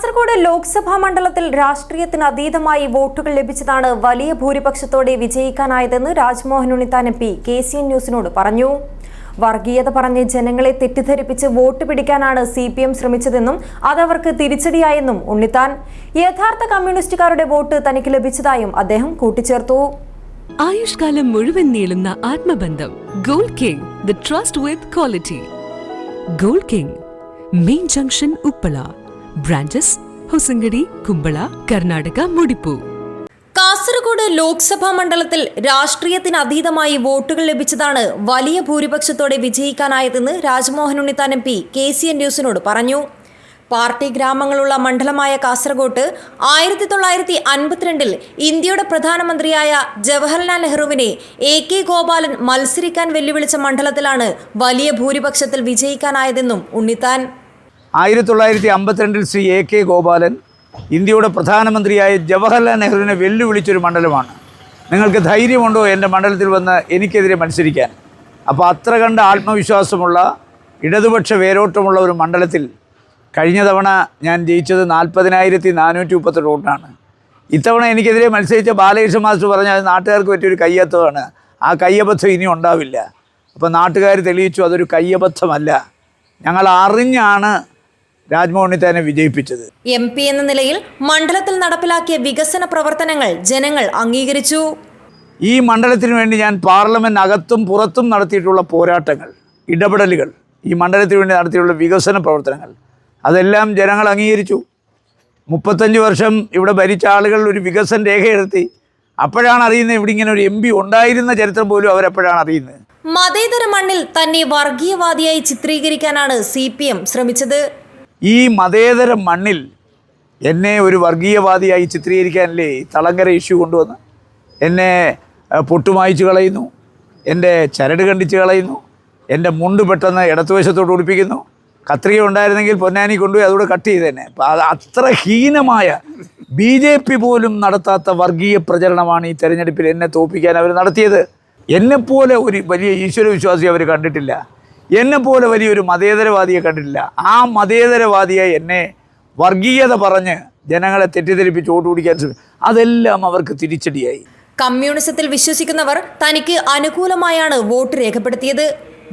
കാസർഗോഡ് ലോക്സഭാ മണ്ഡലത്തിൽ രാഷ്ട്രീയത്തിന് അതീതമായി വോട്ടുകൾ ലഭിച്ചതാണ് വലിയ ഭൂരിപക്ഷത്തോടെ വിജയിക്കാനായതെന്ന് Rajmohan Unnithan M P K C N ന്യൂസിനോട് പറഞ്ഞു. വർഗീയത പറഞ്ഞ് ജനങ്ങളെ തെറ്റിദ്ധരിപ്പിച്ച് വോട്ട് പിടിക്കാനാണ് സി പി എം ശ്രമിച്ചതെന്നും അതവർക്ക് തിരിച്ചടിയായെന്നും ഉണ്ണിത്താൻ. യഥാർത്ഥ കമ്മ്യൂണിസ്റ്റുകാരുടെ വോട്ട് തനിക്ക് ലഭിച്ചതായും അദ്ദേഹം കൂട്ടിച്ചേർത്തു. ആയുഷ്കാലം മുഴുവൻ നീളുന്ന ആത്മബന്ധം. Gold king trust with quality. Gold king main junction Uppala. Branches Hosangadi Kumbla Karnataka മുടിപ്പു. Kasaragod Lok Sabha മണ്ഡലത്തിൽ രാഷ്ട്രീയത്തിന് അതീതമായി വോട്ടുകൾ ലഭിച്ചതാണ് വലിയ ഭൂരിപക്ഷത്തോടെ വിജയിക്കാനായതെന്ന് Rajmohan Unnithan M P K C N ന്യൂസിനോട് പറഞ്ഞു. പാർട്ടി ഗ്രാമങ്ങളുള്ള മണ്ഡലമായ കാസർഗോട്ട് ആയിരത്തി തൊള്ളായിരത്തി അൻപത്തിരണ്ടിൽ ഇന്ത്യയുടെ പ്രധാനമന്ത്രിയായ ജവഹർലാൽ നെഹ്റുവിനെ എ കെ ഗോപാലൻ മത്സരിക്കാൻ വെല്ലുവിളിച്ച മണ്ഡലത്തിലാണ് വലിയ ഭൂരിപക്ഷത്തിൽ വിജയിക്കാനായതെന്നും ഉണ്ണിത്താൻ. ആയിരത്തി തൊള്ളായിരത്തി അമ്പത്തിരണ്ടിൽ ശ്രീ എ കെ ഗോപാലൻ ഇന്ത്യയുടെ പ്രധാനമന്ത്രിയായ ജവഹർലാൽ നെഹ്റുവിനെ വെല്ലുവിളിച്ചൊരു മണ്ഡലമാണ്. നിങ്ങൾക്ക് ധൈര്യമുണ്ടോ എന്റെ മണ്ഡലത്തിൽ വന്ന് എനിക്കെതിരെ മത്സരിക്കാൻ? അപ്പോൾ അത്ര കണ്ട ആത്മവിശ്വാസമുള്ള ഇടതുപക്ഷ വേരോട്ടമുള്ള ഒരു മണ്ഡലത്തിൽ കഴിഞ്ഞ തവണ ഞാൻ ജയിച്ചത് നാൽപ്പതിനായിരത്തി നാനൂറ്റി മുപ്പത്തെട്ട് വോട്ടാണ് ഇത്തവണ എനിക്കെതിരെ മത്സരിച്ച ബാലകൃഷ്ണ മാസ്റ്റർ പറഞ്ഞ അത് നാട്ടുകാർക്ക് പറ്റിയൊരു കയ്യബദ്ധമാണ്. ആ കയ്യബദ്ധം ഇനി ഉണ്ടാവില്ല. അപ്പോൾ നാട്ടുകാർ തെളിയിച്ചു അതൊരു കയ്യബദ്ധമല്ല. ഞങ്ങൾ അറിഞ്ഞാണ് രാജ്മോഹൻ തന്നെ വിജയിപ്പിച്ചത്. എം പി എന്ന നിലയിൽ മണ്ഡലത്തിൽ നടപ്പിലാക്കിയ വികസന പ്രവർത്തനങ്ങൾ ജനങ്ങൾ അംഗീകരിച്ചു. ഈ മണ്ഡലത്തിന് വേണ്ടി ഞാൻ പാർലമെന്റ് അകത്തും പുറത്തും നടത്തിയിട്ടുള്ള പോരാട്ടങ്ങൾ ഇടപെടലുകൾ ഈ മണ്ഡലത്തിന് വേണ്ടി നടത്തിയിട്ടുള്ള വികസന പ്രവർത്തനങ്ങൾ അതെല്ലാം ജനങ്ങൾ അംഗീകരിച്ചു. മുപ്പത്തഞ്ച് വർഷം ഇവിടെ ഭരിച്ച ആളുകൾ ഒരു വികസന രേഖയെടുത്തി അപ്പോഴാണ് അറിയുന്നത് ഇവിടെ ഇങ്ങനെ ഒരു എം പി ഉണ്ടായിരുന്ന ചരിത്രം പോലും അവരപ്പോഴാണ് അറിയുന്നത്. മതേതര മണ്ണിൽ തന്നെ വർഗീയവാദിയായി ചിത്രീകരിക്കാനാണ് സി പി എം ശ്രമിച്ചത്. ഈ മതേതര മണ്ണിൽ എന്നെ ഒരു വർഗീയവാദിയായി ചിത്രീകരിക്കാനല്ലേ തളങ്കര ഇഷ്യൂ കൊണ്ടുവന്ന്? എന്നെ പൊട്ടുമായിച്ചു കളയുന്നു. എന്റെ ചരട് കണ്ടിച്ച് കളയുന്നു. എന്റെ മുണ്ട് പെട്ടെന്ന് ഇടത്തുവശത്തോട്ട് ഉടുപ്പിക്കുന്നു കത്രിക ഉണ്ടായിരുന്നെങ്കിൽ പൊന്നാനി കൊണ്ടുപോയി അതുകൂടെ കട്ട് ചെയ്തേനെ. അപ്പം അത് അത്ര ഹീനമായ ബി ജെ പി പോലും നടത്താത്ത വർഗീയ പ്രചരണമാണ് ഈ തെരഞ്ഞെടുപ്പിൽ എന്നെ തോപ്പിക്കാൻ അവർ നടത്തിയത്. എന്നെപ്പോലെ ഒരു വലിയ ഈശ്വര വിശ്വാസി അവർ കണ്ടിട്ടില്ല. എന്നെപ്പോലെ വലിയൊരു മതേതരവാദിയെ കണ്ടിട്ടില്ല. ആ മതേതരവാദിയെ എന്നെ വർഗീയത പറഞ്ഞ് ജനങ്ങളെ തെറ്റിദ്ധരിപ്പിച്ച് വോട്ട് പിടിക്കാൻ ശ്രമിക്കും അതെല്ലാം അവർക്ക് തിരിച്ചടിയായി. കമ്മ്യൂണിസത്തിൽ വിശ്വസിക്കുന്നവർ തനിക്ക് അനുകൂലമായാണ് വോട്ട് രേഖപ്പെടുത്തിയത്.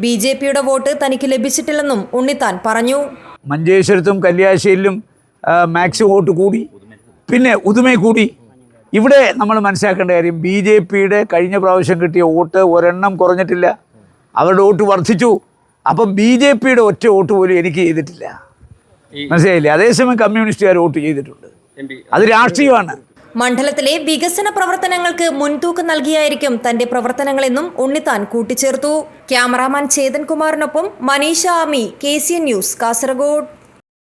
ബി ജെ പിയുടെ വോട്ട് തനിക്ക് ലഭിച്ചിട്ടില്ലെന്നും ഉണ്ണിത്താൻ പറഞ്ഞു. മഞ്ചേശ്വരത്തും കല്യാശ്ശേരിയിലും മാക്സ് വോട്ട് കൂടി പിന്നെ ഉദുമ കൂടി. ഇവിടെ നമ്മൾ മനസ്സിലാക്കേണ്ട കാര്യം ബി ജെ പിയുടെ കഴിഞ്ഞ പ്രാവശ്യം കിട്ടിയ വോട്ട് ഒരെണ്ണം കുറഞ്ഞിട്ടില്ല. അവരുടെ വോട്ട് വർദ്ധിച്ചു. അപ്പം ബി ജെ പിയുടെ ഒറ്റ വോട്ട് പോലും എനിക്ക് ചെയ്തിട്ടില്ല. മനസ്സിലായില്ലേ? അതേസമയം കമ്മ്യൂണിസ്റ്റുകാർ വോട്ട് ചെയ്തിട്ടുണ്ട്. അത് രാഷ്ട്രീയമാണ്. മണ്ഡലത്തിലെ വികസന പ്രവർത്തനങ്ങൾക്ക് മുൻതൂക്കം നൽകിയായിരിക്കും തന്റെ പ്രവർത്തനങ്ങളെന്നും ഉണ്ണിത്താൻ കൂട്ടിച്ചേർത്തു. Cameraman ചേതൻകുമാറിനൊപ്പം Manisha Ami K C N news Kasaragod.